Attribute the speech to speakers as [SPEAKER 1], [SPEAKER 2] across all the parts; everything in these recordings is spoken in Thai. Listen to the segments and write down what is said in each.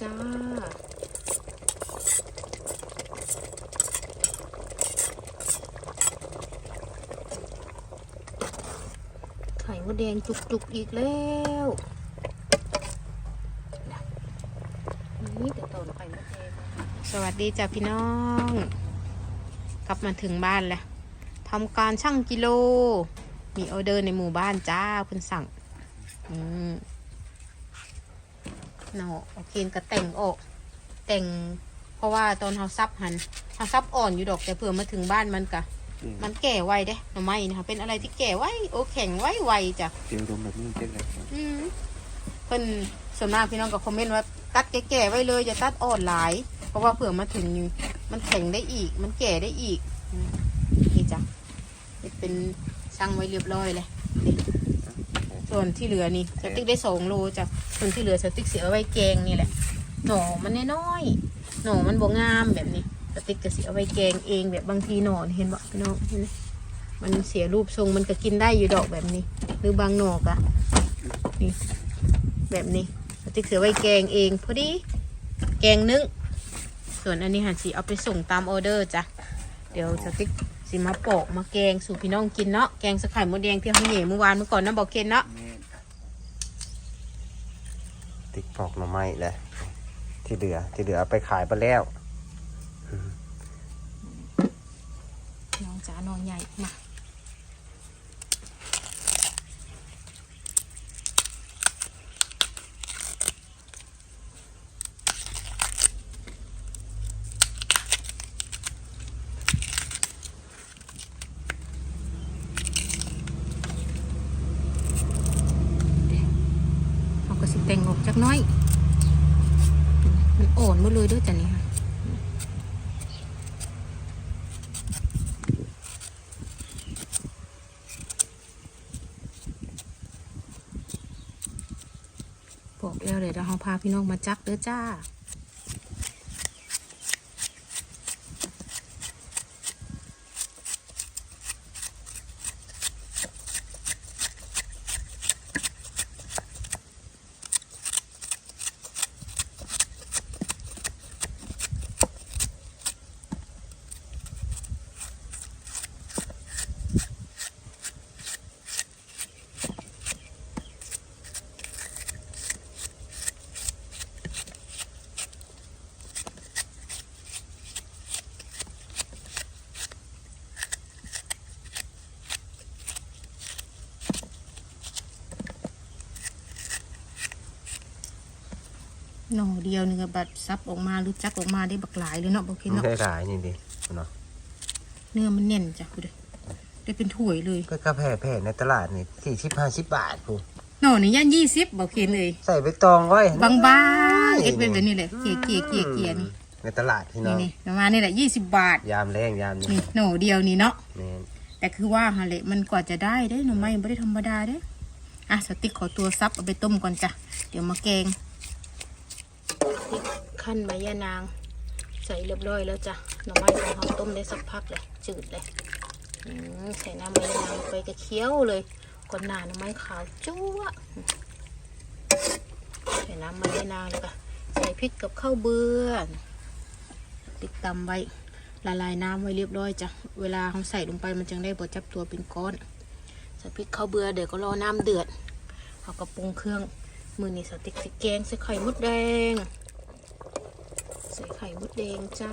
[SPEAKER 1] จ้า ไข่มดแดงจุกๆอีกแล้วนี่แต่ต้นไข่มดแดงสวัสดีจ้ะพี่น้อง กลับมาถึงบ้านแล้วทำการชั่งกิโล มีออเดอร์ในหมู่บ้านจ้าคุณสั่ง อืม เนาะโอเคก็แต่งออก แต่ง เพราะว่าตอนเขาซับหันเขาซับอ่อนอยู่ดอกแต่เผื่อมาถึงบ้านมันกะมันแก่ไวเด้หน่อไม้นะคะเป็นอะไรที่แก่ไวโอ้แข็งไวไวจ้ะ
[SPEAKER 2] เตียวดมแบบนี้เจ๊เลย
[SPEAKER 1] อืมเพิ่นส่วนมากพี่น้องก็คอมเมนต์ว่าตัดแก่ๆไว้เลยอย่าตัดอ่อนหลาย เพราะว่าเผื่อมาถึงมันแข็งได้อีก มันแก่ได้อีกอืมนี่จ้ะนี่เป็นช่างไว้เรียบร้อยเลยนี่ ส่วนที่เหลือนี่สติ๊กได้สองโลจ้ะส่วนที่เหลือสติ๊กเสียเอาไว้แกงนี่แหละ หน่อมันน้อยๆหน่อมันบ่งามแบบนี้สติ๊กก็เสียเอาไว้แกงเองแบบบางทีหน่อนี่เห็นบ่พี่น้องเห็นไหมมันเสียรูปทรงมันก็กินได้อยู่ดอกแบบนี้ หรือบางหน่อกะนี่แบบนี้สติ๊กเสือไว้แกงเองพอดีแกงนึ่งส่วนอันนี้หันสีเอาไปส่งตามออเดอร์จ้ะเดี๋ยวสติ๊ก สิมาปอกมาแกงสู่พี่น้องกินเนาะแกงสะไข่มดแดงที่เขาเหนี่ยเมื่อวานเมื่อก่อนนะบอกเคนเนาะ
[SPEAKER 2] ติ๊กปอกหน่อไม้แหละที่เหลือ ที่เหลือเอาไปขายไปแล้ว
[SPEAKER 1] น้องจ๋านอนใหญ่มาเขาก็สิแต่งออกจากหน้อย มันอ่อนหมด เลยด้วยจ้ะนี่ค่ะบอกแล้วเลยเราพาพี่น้องมาจักเด้อจ้า หน่อเดียวนี่ก็บัดซับออกมาหรือจักออกมาได้บักหลายเลยเนาะบอกเคน
[SPEAKER 2] ไม่
[SPEAKER 1] เนาะ
[SPEAKER 2] ได้หลายนี่ดิเนาะ
[SPEAKER 1] เนื้อมันแน่นจ้ะคุณเด้อได้เป็นถ้วยเลย
[SPEAKER 2] ก็กาแฟแผ่ในตลาดนี่สี่สิบห้าสิบบาทกู
[SPEAKER 1] หน่อนี่ย่านยี่สิบบอกเคนเลย
[SPEAKER 2] ใส่ใบตองไว้
[SPEAKER 1] บางบ้างๆเอ็ดเป็นแบบนี้เลยเกลี่ยเกลี่ยเกลี่ยเกลี่ยนี่
[SPEAKER 2] ในตลาดพี่น้
[SPEAKER 1] นี่
[SPEAKER 2] อง
[SPEAKER 1] นี่ประมาณนี่แหละยี่สิบบาท
[SPEAKER 2] ยามแรงยามนี้
[SPEAKER 1] นี่หน่อเดียวนี่เนาะ
[SPEAKER 2] แม่น
[SPEAKER 1] แต่คือว่าฮะเละมันกว่าจะได้ได้หน่อไม้ไม่ได้ธรรมดาเด้อะสติ๊กขอตัวซับเอาไปต้มก่อนจ้ะ เดี๋ยวมาแกงพริก ขั้นใบยะนาง ใส่เรียบร้อยแล้วจ้ะหน่อไม้ของเราต้มได้สักพักเลยจืดเลยใส่น้ำใบยะนางไปกระเคี้ยวเลยก่อนหน้าหน่อไม้ขาวจั๊วใส่น้ำใบยะนางเลยค่ะใส่พริกกับข้าวเบื่อติดตำไว้ละลายน้ำไว้เรียบร้อยจ้ะ เวลาเขาใส่ลงไปมันจึงได้บดจับตัวเป็นก้อน ใส่พริกข้าวเบื่อเดี๋ยวก็รอน้ำเดือดเขาก็ปรุงเครื่อง มือนี่สติ๊กสิแกงใส่ไข่มดแดง ส่ไข่มดแดงจ้า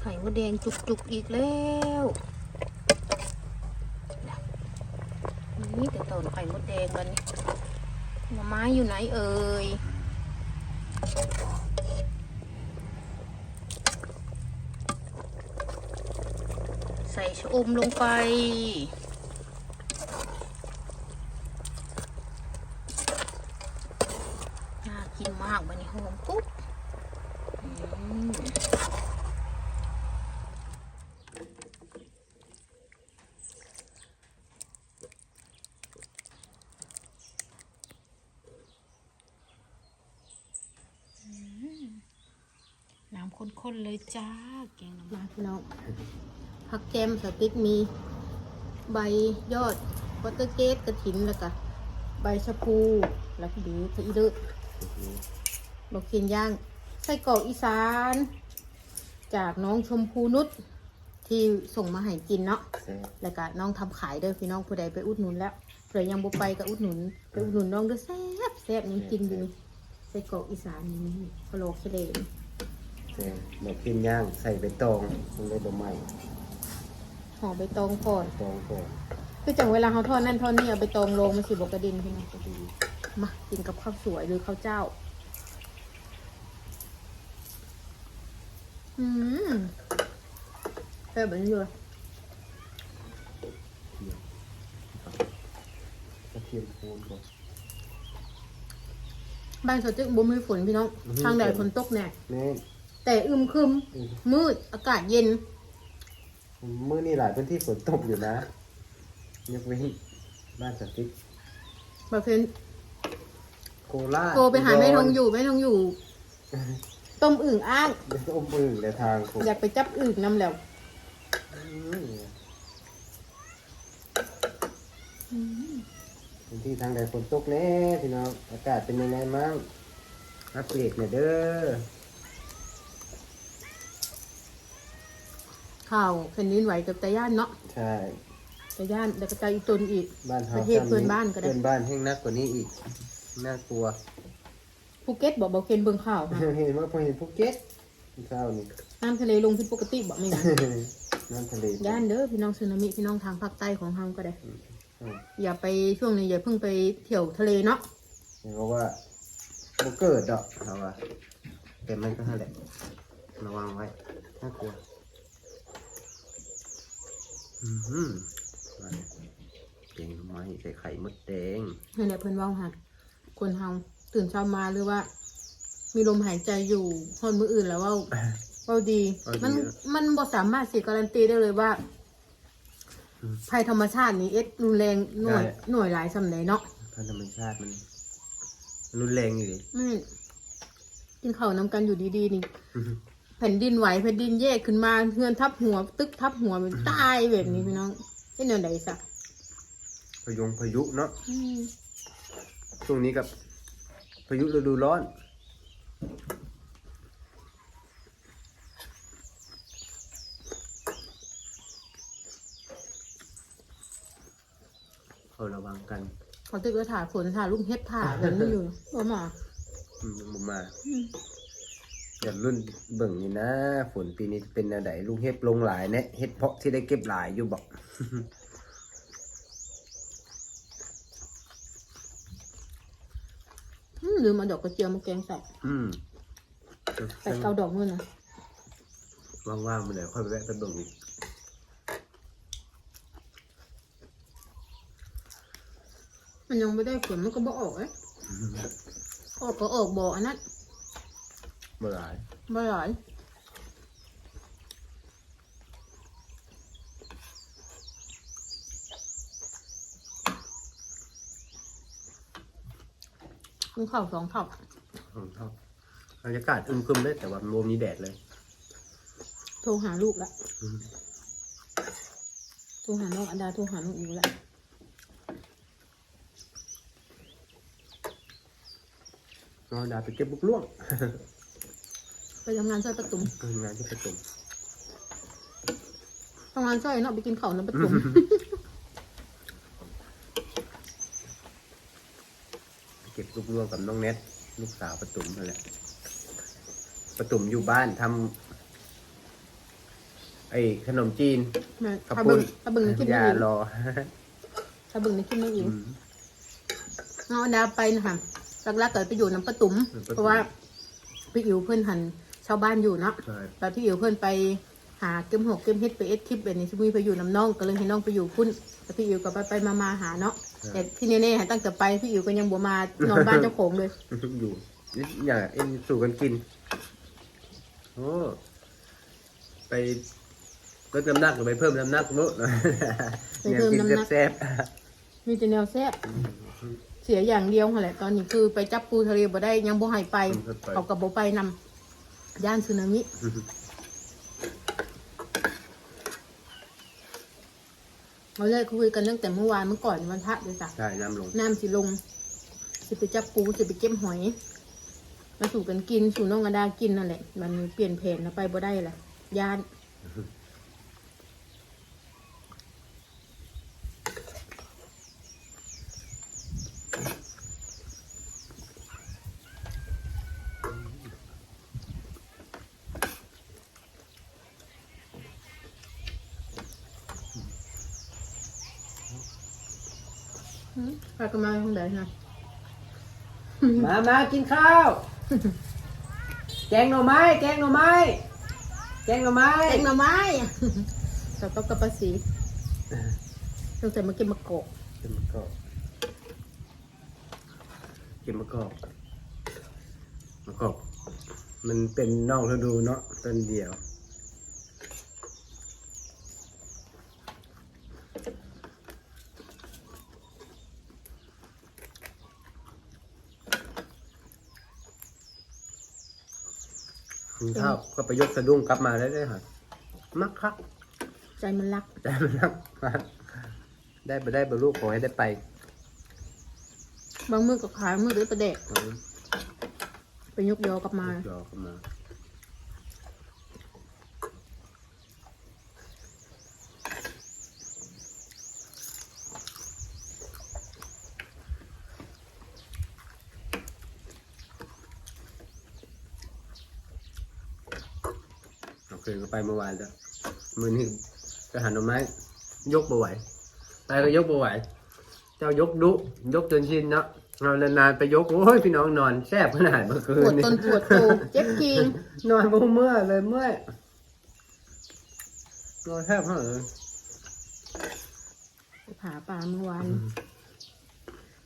[SPEAKER 1] ไข่มดแดงจุกๆอีกแล้วนี่แต่ต้นไข่มดแดงกันนี่หน่อไม้อยู่ไหนเอ่ยใส่ชะอมลงไป น่ากินมากบันนี้หอมกุ๊บน้ำข้นๆเลยจ้า แกงน้ำมันพี่น้องผักแกมสติ๊กมี ใบยอดวัตเตอร์เกตกระถินแล้วก็ใบชะพูแล้วก็ดีพะอีเลือ บอกเคียนย่างไส้กรอกอีสาน จากน้องชมพูนุชที่ส่งมาให้กินเนาะ
[SPEAKER 2] แซ่บ
[SPEAKER 1] แล้วก็น้องทำขายเด้อพี่น้องผู้ใดไปอุดหนุนแล้วเผื่อยังบ่ไปก็อุดหนุนไปอุดหนุนน้องเด้อแซ่บแซ่บจริงๆเลยไส้กรอกอีสานนี่พะโล้เคเลน
[SPEAKER 2] แซ่บหมกกินย่างใส่ใบตองลงไปบะไม้
[SPEAKER 1] ห่อใบตองก่อน
[SPEAKER 2] ตองก่อน
[SPEAKER 1] คือจังเวลาเขาทอดนั่นทอดนี่เอาใบตองลงมันสิบกระดินพี่น้องมากินกับข้าวสวยหรือข้าวเจ้า อืมแซ่บแบบนี้เลย
[SPEAKER 2] กระเทียมโคนก่อน
[SPEAKER 1] บ้านเขาจึงบ่มีฝนพี่น้อง
[SPEAKER 2] อือฮึ
[SPEAKER 1] ทางแดดฝนตกแน่
[SPEAKER 2] แม่
[SPEAKER 1] แต่อึมครึม
[SPEAKER 2] อืม
[SPEAKER 1] มืด อากาศเย็น
[SPEAKER 2] มื้อนี้หลายพื้นที่ฝนตกอยู่นะยกเว้นบ้านสติ๊ก
[SPEAKER 1] แบบเพน
[SPEAKER 2] โคราช
[SPEAKER 1] โทรไปหาแม่ทองอยู่แม่ทองอยู่ ต้มอึ่งอ้าง
[SPEAKER 2] เดี๋ยวอมมือในทางผม
[SPEAKER 1] อยากไปจับอึ่งนำแล้ว
[SPEAKER 2] พื้นที่ทางใดฝนตกแน่พี่น้องอากาศเป็นยังไงมั่งอัปเดตหน่อยเด้อ
[SPEAKER 1] ข่าวแผ่นดินไหวกับตาย่านเนาะ
[SPEAKER 2] ใช่
[SPEAKER 1] ตาย่านแล้วก็ตาอีตนอีก
[SPEAKER 2] บ้านเฮา
[SPEAKER 1] ประเทศเพื่อนบ้านก็ได้
[SPEAKER 2] เพื่อนบ้านแห้งนักกว่านี้อีก น่ากลัว
[SPEAKER 1] ภูเก็ตบอกบอกเคนเบิ่งข่าวค่ะ
[SPEAKER 2] เห็นว่าพอเห็นภูเก็ตเช้านี่
[SPEAKER 1] น้ำทะเลลงผิดปกติบอกไม่งั้น
[SPEAKER 2] น้ำทะเล
[SPEAKER 1] ย่านเด้อพี่น้องสึนามิพี่น้องทางภาคใต้ของเฮาก็ได้
[SPEAKER 2] อืม
[SPEAKER 1] อย่าไปช่วงนี้อย่าเพิ่งไปเที่ยวทะเลเนาะ
[SPEAKER 2] เห็นว่าบ่เกิดดอกเขาว่าแต่มันก็นั่นแหละระวังไว้น่ากลัวอือหือมาเนี่ยเก่งไม้ใส่ไข่มดแดง
[SPEAKER 1] นี่นแหละเพิ่นเว้าค่ะ คนเฮาตื่นเช้ามาหรือว่า มีลมหายใจอยู่ทนมืออื่นแล้วเว่าเว่าดี มันมันบ่สามารถสิการันตีได้เลยว่าภัยธรรมชาตินี้เอ็ดรุนแรงหน่วยหน่วยหลายสำไหนเนาะ
[SPEAKER 2] พันธรรมชาติมันมันรุนแรงอยู่ดิ
[SPEAKER 1] ไม่กินข้าวนำกันอยู่ดีๆนี่
[SPEAKER 2] อือหือ
[SPEAKER 1] แผ่นดินไหวแผ่นดินแยกขึ้นมาเพื่อนทับหัว ตึกทับหัวมันตายแบบนี้พี่น้องเป็นแนวใดซะ
[SPEAKER 2] พยงพายุเนาะ
[SPEAKER 1] อืม
[SPEAKER 2] ช่วงนี้กับพายุฤดูร้อนเขาระวังกัน
[SPEAKER 1] เขาตึกก็ถ่าฝนถ่าลูกเฮ็ดถ่าแบบนี้อยู่บ่มา
[SPEAKER 2] อืมบุมา
[SPEAKER 1] อืม
[SPEAKER 2] อย่ารุ่นเบิ่งนี่นะ ฝนปีนี้เป็นอะไรลูกเห็บลงหลายเนี่ยเห็ดเพาะที่ได้เก็บหลายอยู่บอก
[SPEAKER 1] อืมลืมเอาดอกกระเจียวมาแกงใส่
[SPEAKER 2] อืม
[SPEAKER 1] ใส่เกาดอกนู่นนะ
[SPEAKER 2] ว่างๆมาเดี๋ยวค่อยไปแวะไปเบิ่งอีก
[SPEAKER 1] มันยังไม่ได้ฝนมันก็บ่ออกเอ้ยออกก็ออกบ่อันนั้น
[SPEAKER 2] เมื่อไหร่
[SPEAKER 1] บ่หลาย กินข้าวสองข้าว
[SPEAKER 2] ผมชอบบรรยากาศอึมครึมเลยแต่ว่ามันรวมมีแดดเลย
[SPEAKER 1] โทรหาลูกละ
[SPEAKER 2] อืม
[SPEAKER 1] โทรหาน้องอันดาโทรหาน้องอิวละ
[SPEAKER 2] นอนดาไปเก็บบุกล่วง
[SPEAKER 1] ไปทำงานช่วยประตุม
[SPEAKER 2] ทำงานที่ประจุม
[SPEAKER 1] ทำงานช่วยเนาะไปกินข้าวน้ำประตุม
[SPEAKER 2] เก็บลูกล่วงกับน้องเน็ตลูกสาวประตุมนั่นแหละประตุมอยู่บ้านทำไอ้ขนมจีน
[SPEAKER 1] แม่
[SPEAKER 2] ขับ
[SPEAKER 1] ถ้า
[SPEAKER 2] ปุ้
[SPEAKER 1] เบิ่
[SPEAKER 2] น
[SPEAKER 1] งถ้าเบิ่งในคลิป
[SPEAKER 2] อ
[SPEAKER 1] น้
[SPEAKER 2] ย่า
[SPEAKER 1] องอิว
[SPEAKER 2] รอ
[SPEAKER 1] ถ้าเบิ่งในคลิปน้องอิว
[SPEAKER 2] อืม
[SPEAKER 1] น้องอันดาไปนะคะหลักๆเกิดไปอยู่น้ำประตุม
[SPEAKER 2] น้ำประตุ่ม
[SPEAKER 1] เพราะว่าพี่อิวเพื่อนหันชาวบ้านอยู่เนาะ
[SPEAKER 2] ใช่
[SPEAKER 1] แล้วพี่อิวเพื่อนไปหาเก็มหกเก็มเฮ็ดไปเอ็ดทิปแบบนี้ที่มีไปอยู่น้ำน้องก็เลยให้น้องไปอยู่พุ่นแล้วพี่อิวก็ไปไปมามาหาเนาะ แต่ที่แน่ๆหันตั้งแต่ไปพี่อิวก็ยังบ่มานอนบ้านเจ้าของเลย
[SPEAKER 2] อยู่นี่อย่างเอ็นสู่กันกินโอ้ไปลดน้ำหนักหรือไปเพิ่มน้ำหนักเนอะ
[SPEAKER 1] ไปเพิ่มน้ำหนัก
[SPEAKER 2] แซ่บ
[SPEAKER 1] มีแต่แนวแซ่บเสียอย่างเดียวหั่นแหละตอนนี้คือไปจับปูทะเลบ่ได้ยังบ่ให้ไปเขากับบ่ไปนำย่านสึนามิ
[SPEAKER 2] ๆ
[SPEAKER 1] เราเลยคุยกันตั้งแต่เมื่อวานเมื่อก่อนวันพระเลยจ้ะ
[SPEAKER 2] ใช่น้ำลง
[SPEAKER 1] น้ำสิลง สิไปจับปูสิไปเก็บหอยมาสู่กันกินสู่น้องกระดากินนั่นแหละ มันเปลี่ยนแผนแล้วไปบ่ได้แหละยาน กันมาทางไหนนะ
[SPEAKER 2] มามากินข้าว แกงหน่อไม้ แกงหน่อไม้ แกงหน่อไม้
[SPEAKER 1] เต็งหน่อไม้สต๊อกกับปลาสีตั้งแต่มากินมะกอก
[SPEAKER 2] กินมะกอกกินมะกอกมะกอกมันเป็นนอกฤดูเนาะต้นเดียว กินข้าวก็ไปยกสะดุ้งกลับมาได้เลยค่ะมักคัก
[SPEAKER 1] ใจมันรัก
[SPEAKER 2] ได้มันรักมากได้ไปได้บรรลุขอให้ได้ไป
[SPEAKER 1] บางมือก็ขายมือด้วยประเดก
[SPEAKER 2] เอา
[SPEAKER 1] ไปยกยอกลับมา
[SPEAKER 2] ยอเข้ามา เราเคยก็ไปเมื่อวานแล้วมือนี้ไปหาหน่อไม้ ยกบ่ไหวไปก็ยกบ่ไหว เจ้ายกดุยกจนชินเนาะเรานานๆไปยกโอ้ยพี่น้องนอนแซ่บขนาดเมื่อคื
[SPEAKER 1] ป
[SPEAKER 2] น
[SPEAKER 1] วด
[SPEAKER 2] นี่
[SPEAKER 1] ต้นปวดโตเจ็บจริง
[SPEAKER 2] นอนบ่เมื่อเลยเมื่อยนอนแทบเท่าเลย
[SPEAKER 1] ไปผาป่าเมื่อวาน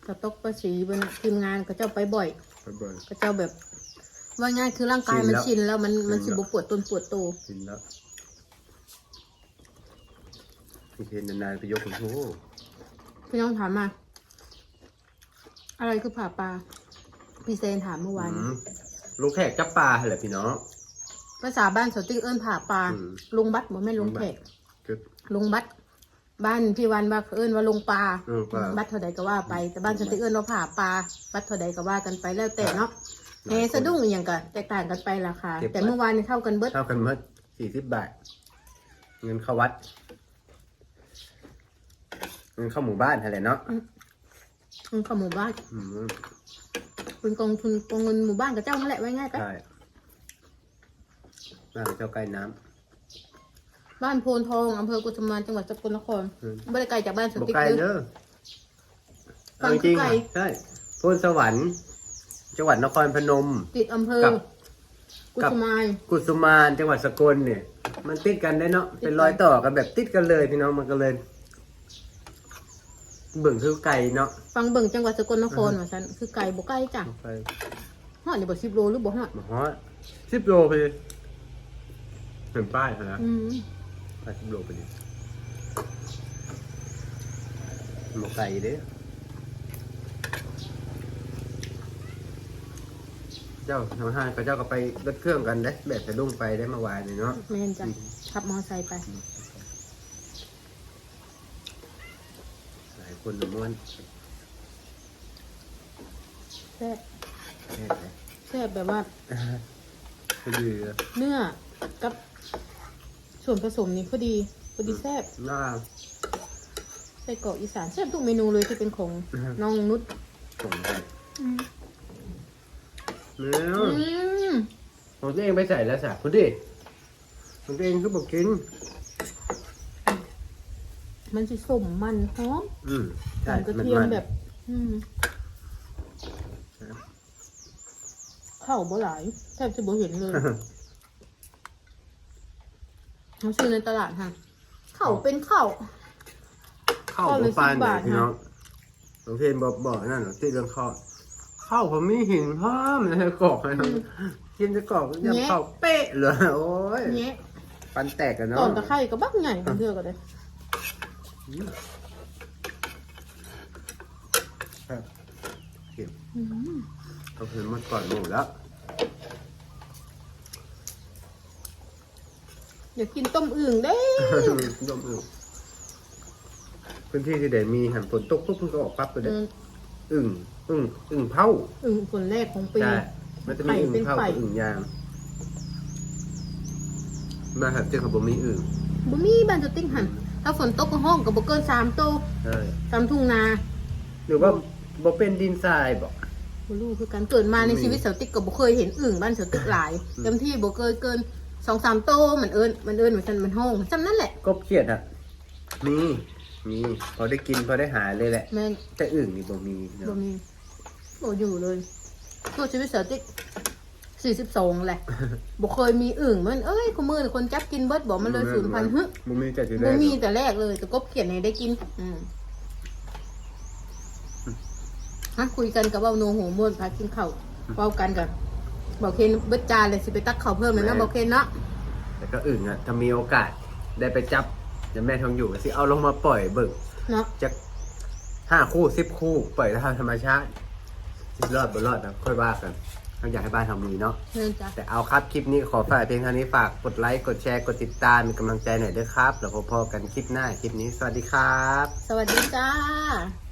[SPEAKER 1] สต๊อกปลาสีบนทีมงานก็เจ้าไปบ่อย
[SPEAKER 2] ไปเบิ่ง
[SPEAKER 1] ก็เจ้าแบบ ว่าง่ายคือร่างกายมันชินแล้วมันมันสิบปวดต้นปวดโต
[SPEAKER 2] กินแล้วพี่เทนนานๆไปยกโอ้โห
[SPEAKER 1] พี่น้องถามมาอะไรคือผ่าปลาพี่เซนถามเมื่อวาน
[SPEAKER 2] อืมลูกแขกจับปลาเหรอพี่น้อง
[SPEAKER 1] ภาษาบ้านสติกเอิ้นผ่าปลา
[SPEAKER 2] อืม
[SPEAKER 1] ลุงบัตบ่แม่นลุงแขก
[SPEAKER 2] คือ
[SPEAKER 1] ลุงบัตบ้านพี่วันว่าเอิ้นว่าลุงปลา
[SPEAKER 2] ลุงปลา
[SPEAKER 1] บัตเท่าใดก็ว่าไปแต่บ้านสติกเอิ้นว่าผ่าปลาบัตเท่าใดก็ว่ากันไปแล้วแต่เนาะ แหสะดุ้งอหย่างกันแตกต่างกันไปราคาแต่เมื่อวานนี่เท่ากันเบิด
[SPEAKER 2] เท่ากันหมั้สี่สิบบาท เงินเข้าวัด เงินเข้าหมู่บ้านอะไรเนาะ
[SPEAKER 1] มันเข้าหมู่บ้าน
[SPEAKER 2] อืม
[SPEAKER 1] เป็นกองทุนกองเงินหมู่บ้านกับเจ้านั่นแหละไว้ง่ายไป
[SPEAKER 2] ใช่บ้านเจ้าใกล้น้
[SPEAKER 1] บ้านโพนทองอำเภอกุสุมานจังหวัดสกลนคร
[SPEAKER 2] อืม
[SPEAKER 1] ไม่ได้ไกลจากบ้านสำ
[SPEAKER 2] บอก
[SPEAKER 1] ติก
[SPEAKER 2] ไกล
[SPEAKER 1] เลย
[SPEAKER 2] เด้อ
[SPEAKER 1] ฟัง
[SPEAKER 2] เอาจริง
[SPEAKER 1] คือไกล
[SPEAKER 2] ๆใช่พนสวรรค์ จังหวัดนครพนม
[SPEAKER 1] ติดอำเภอ
[SPEAKER 2] กับ
[SPEAKER 1] กุสุมาน
[SPEAKER 2] กุสุมานจังหวัดสกลเนี่ย มันติดกันได้เนาะเป็นรอยต่อกันแบบติดกันเลยพี่น้องมันก็เลย เบิ่งคือไก่เนาะ
[SPEAKER 1] ฟังเบิ่งจังหวัดสกลนครว่าฉันคือไก่บ่ไก่จ้ะ
[SPEAKER 2] ไป
[SPEAKER 1] ฮอดนี่บ่สิบโลหรือบ่ฮอด
[SPEAKER 2] มาฮอดสิบโลไปดิเห็นป้ายเขานะ
[SPEAKER 1] อืม
[SPEAKER 2] ป้ายสิบโลไปดิหมกไก่เด้อ จ้าทำห้างกับเจ้าก็ไปรถเครื่องกันได้แบบสะดุ้งไปได้เมื่อวานนี่เนาะ
[SPEAKER 1] แม่นจ้ะขับมอไซค์ไป
[SPEAKER 2] หลายคนละม้วน
[SPEAKER 1] แซ่บ
[SPEAKER 2] แค่ไหน
[SPEAKER 1] แซ่บแบบว่า
[SPEAKER 2] ก็ดีอะ
[SPEAKER 1] เนื้อกับส่วนผสมนี่พอดีพอดีแซ่บ
[SPEAKER 2] หน้า
[SPEAKER 1] ไส้กรอกอีสานแซ่บทุกเมนูเลยที่เป็นของ
[SPEAKER 2] อือฮะ
[SPEAKER 1] น้องนุช
[SPEAKER 2] ส่งไป
[SPEAKER 1] อืม
[SPEAKER 2] เนื้อ
[SPEAKER 1] อืม
[SPEAKER 2] ของตัวเองไปใส่แล้วสะคุณดิของตัวเองก็บอกกิน
[SPEAKER 1] มันสิสมมันหอม
[SPEAKER 2] อืม
[SPEAKER 1] ห
[SPEAKER 2] ใช่
[SPEAKER 1] อมกระ
[SPEAKER 2] มัน
[SPEAKER 1] เทียม
[SPEAKER 2] มัน
[SPEAKER 1] แบบ อืมข้าวบ่หลายแทบจะบ่เห็นเลยเขาซื้อในตลาดค่ะข้าวเป็นข้าว
[SPEAKER 2] ข้าว
[SPEAKER 1] ข้าว
[SPEAKER 2] ห
[SPEAKER 1] ละ
[SPEAKER 2] มูปลา
[SPEAKER 1] สิบ
[SPEAKER 2] เนี่ย
[SPEAKER 1] บาท
[SPEAKER 2] พี่น้อง
[SPEAKER 1] นะ
[SPEAKER 2] หลวงเทนบอกบอกนั่นเหรอที่เรื่องข้าว ข้าวผมมีหินพร้อมเลยกรอกเลยกินจะกรอกยังข้าวเป๊ะเลยโอ้ย
[SPEAKER 1] เนี้ย
[SPEAKER 2] ปันแตกกัน
[SPEAKER 1] ต
[SPEAKER 2] เนาะ
[SPEAKER 1] อนตะไคร่ก็บักใหญ่เป็นเทือกกันเลย
[SPEAKER 2] ครับเก็บ
[SPEAKER 1] อืม
[SPEAKER 2] เขาเพิ่มมาก่อนหมูแล้ว
[SPEAKER 1] อยากกินต้มอึ่งเด้
[SPEAKER 2] ต้มอึ่งพื้นที่ที่ใดมีหันฝนตกปุ๊บมันก็ออกปั๊บเลย
[SPEAKER 1] อืม
[SPEAKER 2] อึ่งอึ่งอึ่งเผา
[SPEAKER 1] อึ่งผลแรกของปี
[SPEAKER 2] ใช่มันจะมีอึ่งเผา
[SPEAKER 1] ไข่
[SPEAKER 2] กั
[SPEAKER 1] เป็นไข่
[SPEAKER 2] บอึ่งยาง มาหัดเจอกับบ่มีอึ่ง
[SPEAKER 1] บ่มีบ้านจะติ้งหันถ้าฝนตกก็ห้องก็บ่เกินสามโตว
[SPEAKER 2] ใช่
[SPEAKER 1] ตามทุ่งนา
[SPEAKER 2] หรือว่าบ่เป็นดินทรายบอก
[SPEAKER 1] บ่รู้คือการเกิดมาใน
[SPEAKER 2] มี
[SPEAKER 1] ชีวิตเสาติ๊กก็บ่เคยเห็นอึ่งบ้านเสาติ๊กหลาย
[SPEAKER 2] อืม
[SPEAKER 1] เต็มที่บ่เคยเกินสองสามโตวมันเอิ้นมันเอิ้นว่าซั่นมันห้องจำนั่นแหละ
[SPEAKER 2] กบเขียดอะมี มีพอได้กินพอได้หาเลยแหละ
[SPEAKER 1] แม่น
[SPEAKER 2] แต่อึ่งนี่บ่มีเน
[SPEAKER 1] บ่
[SPEAKER 2] อะ
[SPEAKER 1] มีบ่อยู่เลยตัวชีวิตเสาติ๊กสี่สิบสองแหละบ่เคยมีอึ่งมันเอ้ยขมือคนจับกินเบิดบอกมันเลยสูญพันธุ์ฮึ
[SPEAKER 2] บ่มีแต่ที่แร
[SPEAKER 1] บ่
[SPEAKER 2] ก
[SPEAKER 1] มีแต่แรกเลยแต่กบเขียนให้ได้กิน อืมฮะคุยกันกับเบ้าโนหัวม้วนพากินข้าวเว้ากันกันบอกเคนเบิดจานเลยสิไปตักข้าวเพิ่มเลยนะบอกเคนเนาะ
[SPEAKER 2] แต่ก็อึ่งอะถ้ามีโอกาสได้ไปจับ เดี๋ยวแม่ทองอยู่ก็สิเอาลงมาปล่อยเบิ่ง
[SPEAKER 1] เนาะ
[SPEAKER 2] จะห้าคู่สิบคู่ปล่อยทางธรรมชาติสิรอดบ่รอดนะค่อยว่ากันเราอยากให้บ้านทำมีเนาะ
[SPEAKER 1] เนื่องจาก
[SPEAKER 2] แต่เอาครับคลิปนี้ขอฝากเพียงเท่านี้ฝากกดไลค์ กดแชร์ กดติดตามเป็นกำลังใจหน่อยด้วยครับ แล้วพบกันคลิปหน้าคลิปนี้สวัสดีครับ
[SPEAKER 1] สวัสดีจ้า
[SPEAKER 2] ส